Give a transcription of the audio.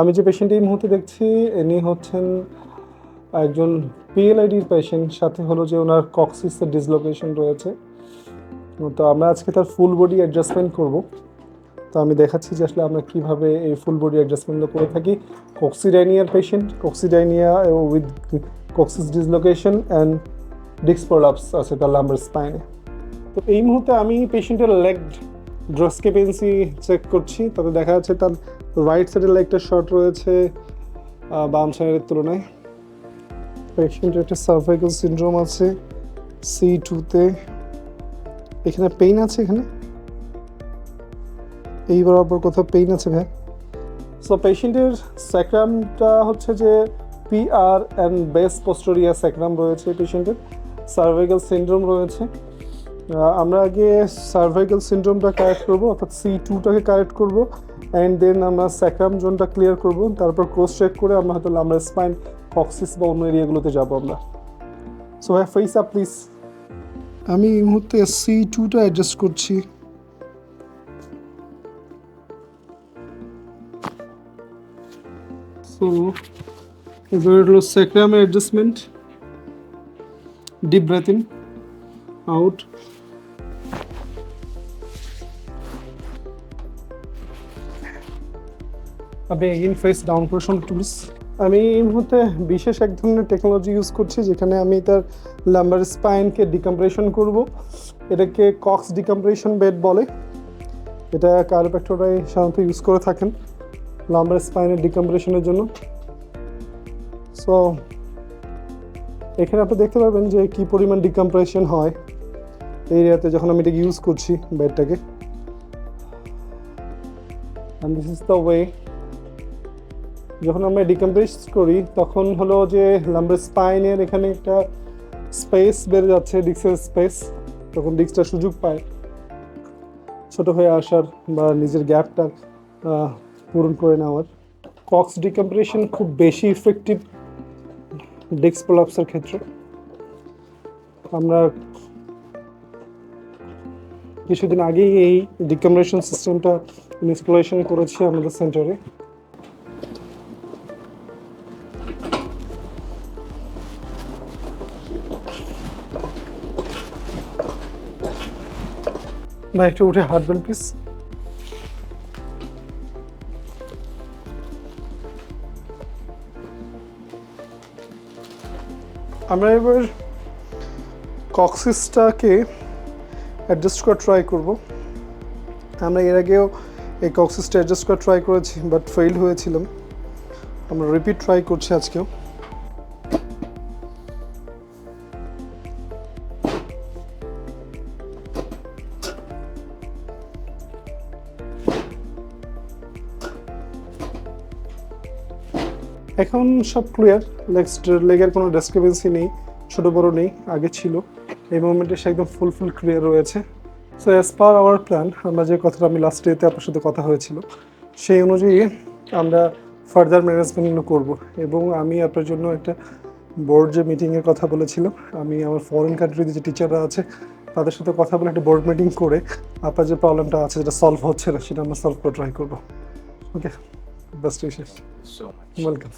আমি যে পেশেন্ট এই মুহূর্তে দেখছি, ইনি হচ্ছেন একজন পিএলআইডির পেশেন্ট সাথে হলো যে ওনার কক্সিসের ডিসলোকেশন রয়েছে। তো আমরা আজকে তার ফুল বডি অ্যাডজাস্টমেন্ট করব। তো আমি দেখাচ্ছি যে আসলে আমরা কীভাবে এই ফুল বডি অ্যাডজাস্টমেন্টটা করে থাকি। কক্সিডাইনিয়ার patient coccydynia with coccyx dislocation and ডিক্স প্রলাপস আছে তার লাম্বার স্পাইনে তো এই মুহূর্তে আমি পেশেন্টের লেগ ড্রস্কেপেন্সি চেক করছি। তাতে দেখা যাচ্ছে তার রাইট সাইডের লেগটা শর্ট রয়েছে বাম সাইডের তুলনায়। পেশেন্টের একটা সার্ভাইকাল সিনড্রোম আছে সি টুতে এখানে পেইন আছে এখানে? এই বরাবর কোথাও পেইন আছে ভাই? সো পেশেন্টের স্যাক্রামটা হচ্ছে যে P R and base posterior sacrum রয়েছে পেশেন্টের সার্ভাইকাল সিনড্রোম রয়েছে। আমরা আগে সার্ভাইকাল সিনড্রোমটা কারেক্ট করব, অর্থাৎ সি টুটাকে কারেক্ট করব অ্যান্ড দেন আমরা স্যাক্রাম জোনটা ক্লিয়ার করব, তারপর ক্রস চেক করে আমরা হয়তো আমরা স্পাইন কক্সিস বা অন্য এরিয়াগুলোতে যাব আমরা। সো ভাই ফেস আপ প্লিজ আমি এই মুহূর্তে সি টুটা অ্যাডজাস্ট করছি। সো এবার হলো স্যাক্রামের অ্যাডজাস্টমেন্ট ডিপ ব্রেথ আউট আপনি এগিন ফেস ডাউন করে শুনুন প্লিজ আমি এই মুহূর্তে বিশেষ এক ধরনের টেকনোলজি ইউজ করছি, যেখানে আমি তার লাম্বার স্পাইনকে ডিকম্প্রেশন করব। এটাকে কক্স ডিকম্প্রেশন বেড বলে। এটা কার্পেক্টরাই সাধারণত ইউজ করে থাকেন লাম্বার স্পাইনের ডিকম্প্রেশনের জন্য। সো এখানে আপনি দেখতে পারবেন যে কি পরিমাণ ডিকম্প্রেশন হয় এরিয়াতে যখন আমি এটাকে ইউজ করছি বেডটাকে দিস ইজ দ্য ওয়ে যখন আমরা ডিকম্প্রেস করি, তখন হলো যে লাম্বার স্পাইনের এখানে একটা স্পেস বেড়ে যাচ্ছে ডিক্সের স্পেস তখন ডিক্সটা সুযোগ পায়। ছোট হয়ে আসার বা নিজের গ্যাপটা পূরণ করে নেওয়ার। কক্স ডিকম্প্রেশন খুব বেশি ইফেক্টিভ ডিক্স প্রলাপসের ক্ষেত্রে। আমরা কিছুদিন আগেই এই ডিকম্প্রেশন সিস্টেমটা ইনস্টলেশন করেছি আমাদের সেন্টারে ভাই একটু উঠে হাঁটবেন প্লিজ আমরা এবার কক্সিসটাকে অ্যাডজাস্ট করা ট্রাই করব। আমরা এর আগেও এই কক্সিসটা অ্যাডজাস্ট করা ট্রাই করেছি বাট ফেইল হয়েছিলাম আমরা রিপিট ট্রাই করছি আজকেও। এখন সব ক্লিয়ার নেক্সট লেগের কোনো ডিসক্রিপেন্সি নেই, ছোটো বড় নেই, আগে ছিল। এই মোমেন্টে সে একদম ফুল ফুল ক্লিয়ার রয়েছে। So as per our plan আমরা যে কথাটা আমি লাস্ট ডেতে আপনার সাথে কথা হয়েছিল, সেই অনুযায়ী আমরা ফার্দার ম্যানেজমেন্টগুলো করব। এবং আমি আপনার জন্য একটা বোর্ড যে মিটিংয়ের কথা বলেছিলাম, আমি আমার ফরেন কান্ট্রিতে যে টিচাররা আছে, তাদের সাথে কথা বলে একটা বোর্ড মিটিং করে আপনার যে প্রবলেমটা আছে, যেটা সলভ হচ্ছে না, সেটা আমরা সলভ করে ট্রাই করব। ওকে Best wishes. So much. Welcome.